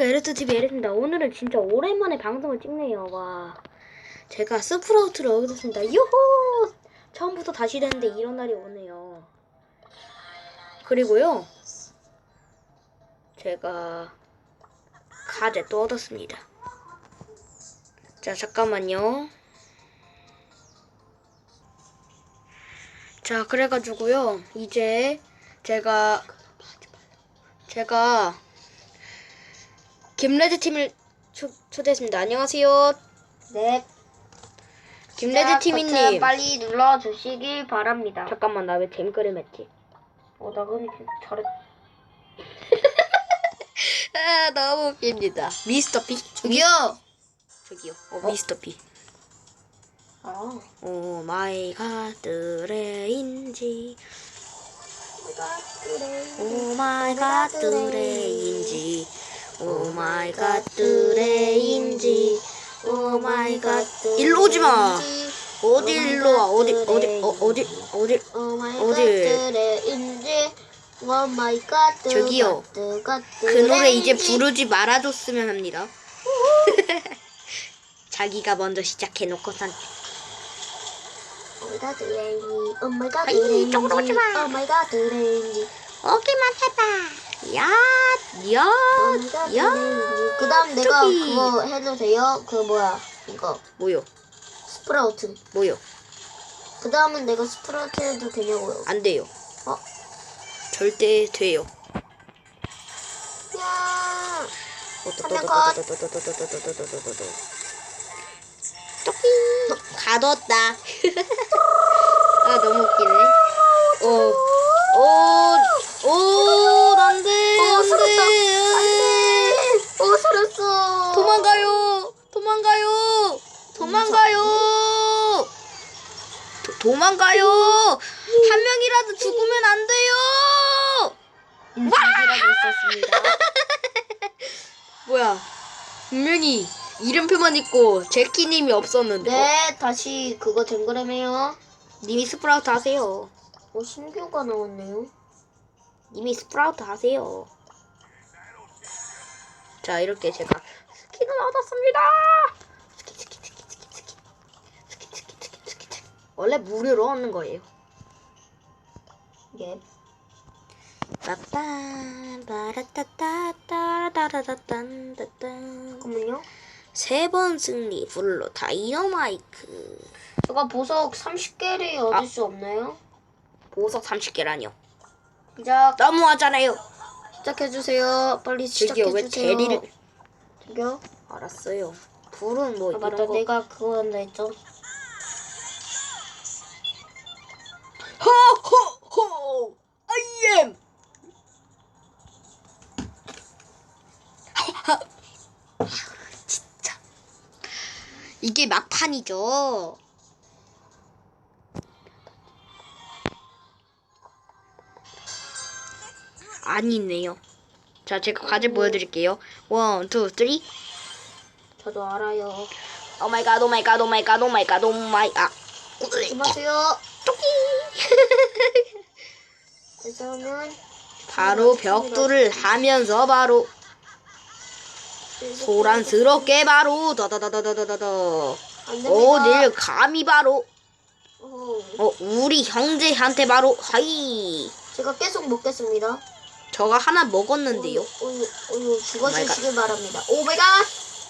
안녕하십니까 에르트TV 에르입니다. 오늘은 진짜 오랜만에 방송을 찍네요. 와. 제가 스프라우트를 얻었습니다. 요호 처음부터 다시 되는데 이런 날이 오네요. 그리고요 제가 카드 또 얻었습니다. 자 잠깐만요. 자 그래가지고요 이제 제가 제가 김레드 팀을 초, 초대했습니다. 안녕하세요. 네. 김레드 버튼 팀이님. 빨리 눌러 주시길 바랍니다. 잠깐만 나 왜 잼그램 했지? 어, 나 근데 잘했. 아 너무 웃깁니다. 미스터 피. 저기요. 저기요. 어, 미스터 피. 아. 오 마이 갓드 레인지. 오 마이 갓드 레인지. 오 마이 갓드레인지. 오 마이 갓. 일로 오지 마. 어디 일로 와? 어디 어디 어, 어디 어디 어디? 갓. 저기요. 그 노래 이제 부르지 말아줬으면 합니다. 자기가 먼저 시작해놓고선 오 마이 갓 드레인지. 오 마이 아이, 갓드레인지. 이쪽으로 오지 마. 오 마이 갓 드레인지. 오기만 해봐. 야, 야, 야. 그 다음 내가. 그거 해도 돼요? 그 뭐야 이거 뭐요? 스프라우트 뭐요? 그 다음은 내가 스프라우트 해도 되냐고요 안 돼요. 어? 절대 돼요. 야 가뒀다. 아 너무 웃기네. 오, 오, 오, 안돼, 어, 안돼, 살았다. 안돼. 오 살았어 도망가요! 도망가요! 도망가요! 도, 도망가요! 한 명이라도 죽으면 안 돼요! 인식이라고 있었습니다 뭐야? 분명히 이름표만 있고 제키님이 없었는데. 어? 네 다시 그거 댕그램해요 님이 스프라우트 하세요. 오 신규가 나왔네요 님이 스프라우트 하세요. 자 이렇게 제가 스킨을 얻었습니다. 원래 무료로 얻는 거예요. 예 빠빰 바라따따따라따라따딴따딴 잠깐만요. 세 번 승리 불로 다이너마이크. 제가 보석 30개를 얻을 수 없나요? 보석 30개라뇨. 시작. 너무하잖아요. 시작해주세요. 빨리 저기요 왜 시작해주세요. 대리를 저기요 알았어요. 불은 뭐 아 이런 맞다 거 내가 그거 한다 했죠 이게 막판이죠. 아니네요. 자 제가 과제 보여드릴게요. 원, 투, 쓰리. 저도 알아요. 오 마이 갓 오 마이 갓 오 마이 갓 오 마이 갓 오 마이 아 안녕하세요. 토끼. 그래서는 바로 벽돌을 하면서 바로 소란스럽게 바로 더더더더더더더 안 됩니다. 어딜 감히 바로 어, 어 우리 형제한테 바로 하이 제가 계속 먹겠습니다. 저가 하나 먹었는데요 어유, 어유, 죽어주시길. 바랍니다. 오 마이 갓!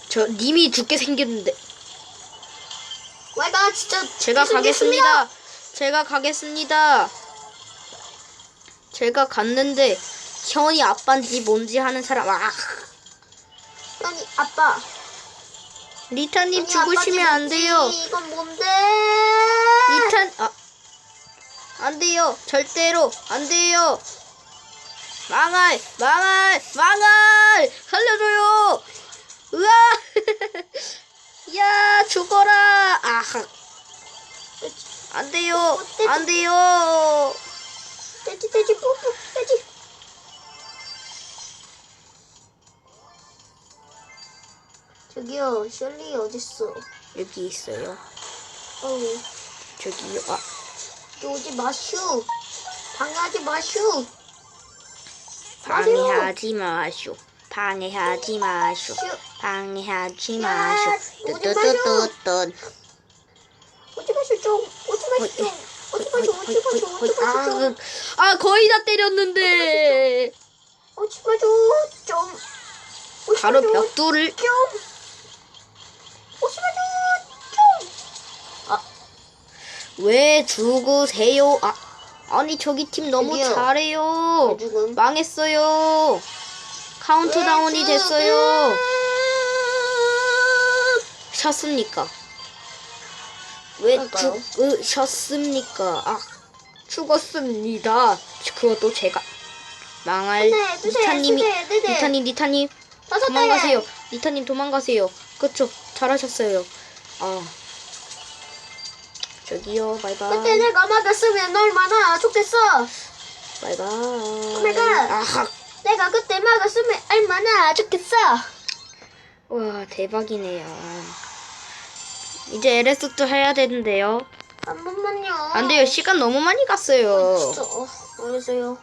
저 님이 죽게 생겼는데 오 마이 갓! 진짜 제가. 가겠습니다 제가 가겠습니다 제가 갔는데 현이 아빠인지 뭔지 하는 사람 아 아니, 아빠. 리타님 아니, 죽으시면 안 돼요? 이건 뭔데? 리탄 아. 안 돼요. 절대로 안 돼요. 망할, 망할, 망할! 살려줘요! 으아! 야, 죽어라! 아, 안 돼요. 안 돼요. 돼지, 돼지, 뽀뽀, 돼지. 저기요, 셜리 어딨어? 여기 있어요. 어우, 저기요. 아, 여기 오지 마슈. 방해하지 마슈. 방해하지 마쇼. 방해하지 마쇼. 슈. 방해하지 마쇼. 오지 뚜뚜뚜뚜뚜. 오지 마쇼 좀. 오지 마쇼 좀. 오지 마쇼. 오지 마쇼. 오지 좀. 아, 아 거의 다 때렸는데 오지 마쇼 좀. 오지 바로 벽돌을 좀. 좀. 왜 죽으세요? 아 아니 저기 팀 너무 저기요. 잘해요. 죽음. 망했어요. 카운트다운이 됐어요. 셨습니까? 왜 그럴까요? 죽으셨습니까? 아 죽었습니다. 그것도 제가 망할 네, 니타님이 네, 네. 니타님 니타님. 도망가세요. 니타님 도망가세요. 그쵸? 잘하셨어요. 아 저기요 바이바이. 그때 내가 맞았으면 얼마나 좋겠어. 바이바이. 오메가. 아하. 내가 그때 막았으면 얼마나 좋겠어. 와 대박이네요. 이제 LS2 해야 되는데요. 한 번만요. 안 돼요. 시간 너무 많이 갔어요. 진짜 어, 알겠어요.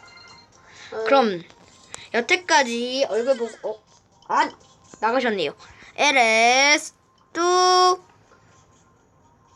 어, 그럼 여태까지 얼굴 보고 어? 아 나가셨네요. 嘟。